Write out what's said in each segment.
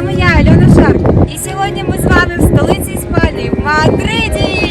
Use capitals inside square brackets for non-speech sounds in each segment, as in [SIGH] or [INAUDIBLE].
вами я, Альона Шарк. І сьогодні ми з вами в столиці Іспанії, в Мадриді.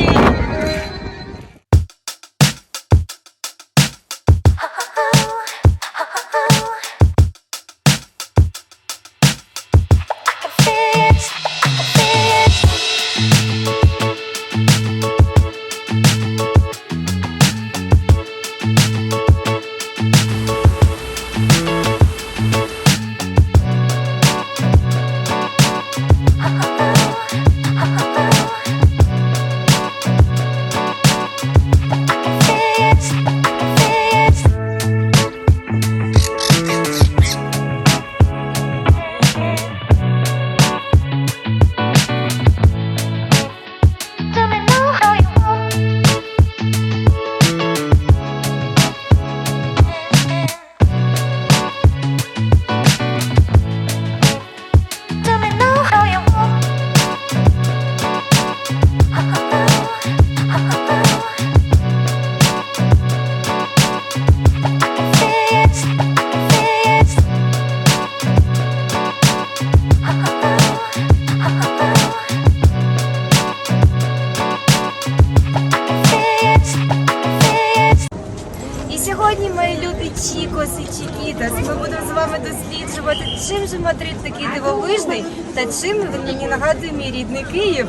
Будемо з вами досліджувати, чим же Мадрид такий дивовижний та чим він мені нагадує мій рідний Київ.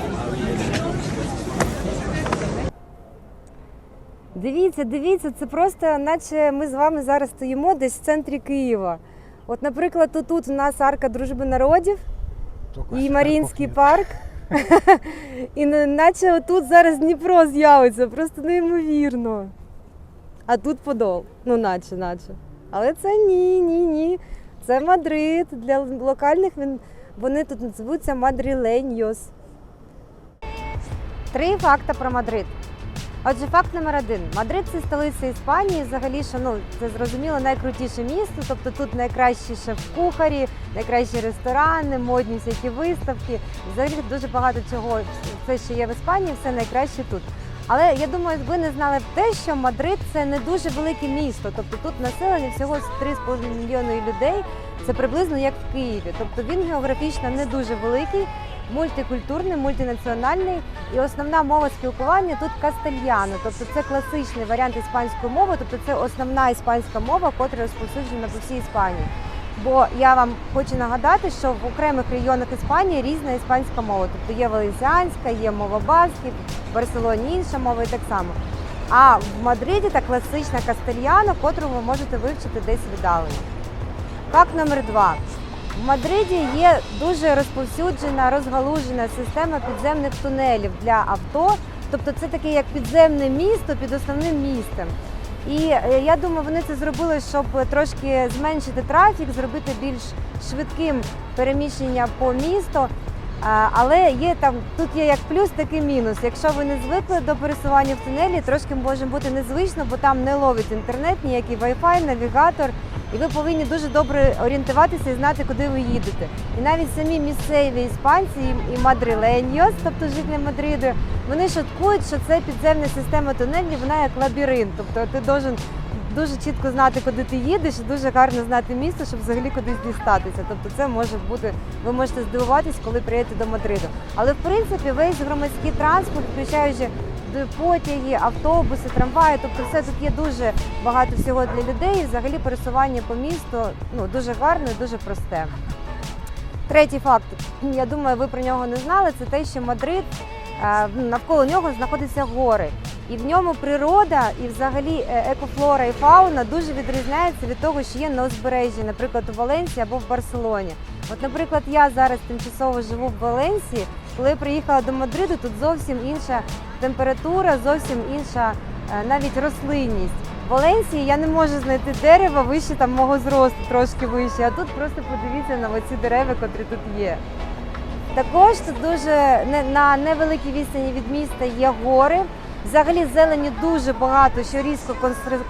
Дивіться, дивіться, це просто наче ми з вами зараз стоїмо десь в центрі Києва. От, наприклад, тут, тут у нас арка дружби народів і Маріїнський парк. [LAUGHS] І наче отут зараз Дніпро з'явиться, просто неймовірно. А тут Подол. Ну, наче, наче. Але це ні, ні, ні. Це Мадрид. Для локальних він, вони тут називаються Мадріленьос. Три факти про Мадрид. Отже, факт номер один. Мадрид це столиця Іспанії. Взагалі, що ну це зрозуміло найкрутіше місто. Тобто тут найкращі шеф-кухарі, найкращі ресторани, модні всякі виставки. Взагалі дуже багато чого. Все, що є в Іспанії, все найкраще тут. Але я думаю, ви не знали те, що Мадрид це не дуже велике місто. Тобто тут населення всього 3,5 мільйони людей. Це приблизно як в Києві. Тобто він географічно не дуже великий, мультикультурний, мультинаціональний. І основна мова спілкування тут кастельяно. Тобто це класичний варіант іспанської мови, тобто це основна іспанська мова, котра розповсюджена по всій Іспанії. Бо я вам хочу нагадати, що в окремих регіонах Іспанії різна іспанська мова. Тобто є валенсіанська, є мова басків, в Барселоні інша мова і так само. А в Мадриді та класична кастельяно, котру ви можете вивчити десь віддалено. Факт номер два. В Мадриді є дуже розповсюджена, розгалужена система підземних тунелів для авто. Тобто це таке як підземне місто під основним містом. І е, я думаю, вони це зробили, щоб трошки зменшити трафік, зробити більш швидким переміщення по місту. Але є там тут є як плюс, так і мінус. Якщо ви не звикли до пересування в тунелі, трошки може бути незвично, бо там не ловить інтернет, ніякий Wi-Fi, навігатор, і ви повинні дуже добре орієнтуватися і знати, куди ви їдете. І навіть самі місцеві іспанці і- мадриленьос, тобто жителі Мадриду, вони шуткують, що це підземна система тунелів, вона як лабіринт. Тобто ти должен дуже чітко знати, куди ти їдеш, і дуже гарно знати місто, щоб взагалі кудись дістатися. Тобто це може бути, ви можете здивуватись, коли приїдете до Мадриду. Але в принципі весь громадський транспорт, включаючи потяги, автобуси, трамваї, тобто все тут є дуже багато всього для людей. І взагалі пересування по місту ну дуже гарно і дуже просте. Третій факт, я думаю, ви про нього не знали. Це те, що Мадрид е, навколо нього знаходяться гори, і в ньому природа і взагалі е, екофлора і фауна дуже відрізняється від того, що є на узбережжі, наприклад, у Валенсії або в Барселоні. От, наприклад, я зараз тимчасово живу в Валенсії. Коли я приїхала до Мадриду, тут зовсім інша температура, зовсім інша е, навіть рослинність. В Валенсії я не можу знайти дерева вище там мого зросту, трошки вище. А тут просто подивіться на оці дерева, котрі тут є. Також тут дуже на невеликій відстані від міста є гори. Взагалі зелені дуже багато, що різко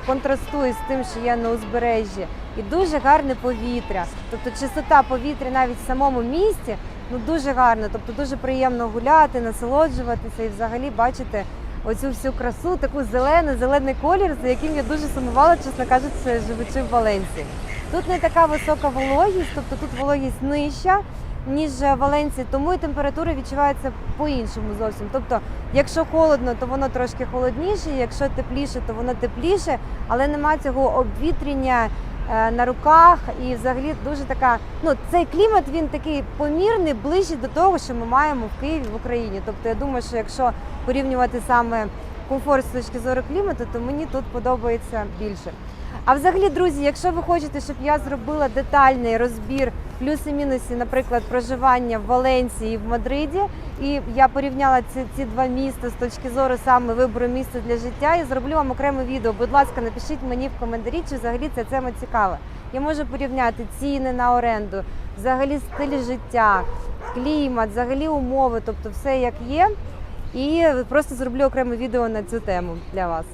контрастує з тим, що є на узбережжі, і дуже гарне повітря. Тобто чистота повітря навіть в самому місті ну дуже гарно. Тобто дуже приємно гуляти, насолоджуватися і взагалі бачити оцю всю красу, таку зелену, зелений колір, за яким я дуже сумувала, чесно кажучи, живучи в Валенсії. Тут не така висока вологість, тобто тут вологість нижча. Ніж Валенції, тому і температура відчувається по-іншому зовсім. Тобто, якщо холодно, то воно трошки холодніше, якщо тепліше, то воно тепліше, але нема цього обвітрення е, на руках і взагалі дуже така. Ну цей клімат він такий помірний, ближчий до того, що ми маємо в Києві в Україні. Тобто, я думаю, що якщо порівнювати саме комфорт з точки зору клімату, то мені тут подобається більше. А взагалі, друзі, якщо ви хочете, щоб я зробила детальний розбір плюси-мінуси, наприклад, проживання в Валенції і в Мадриді, і я порівняла ці, ці два міста з точки зору саме вибору місця для життя, і зроблю вам окреме відео. Будь ласка, напишіть мені в коментарі, чи взагалі ця тема цікава. Я можу порівняти ціни на оренду, взагалі стиль життя, клімат, взагалі умови, тобто все як є. І просто зроблю окреме відео на цю тему для вас.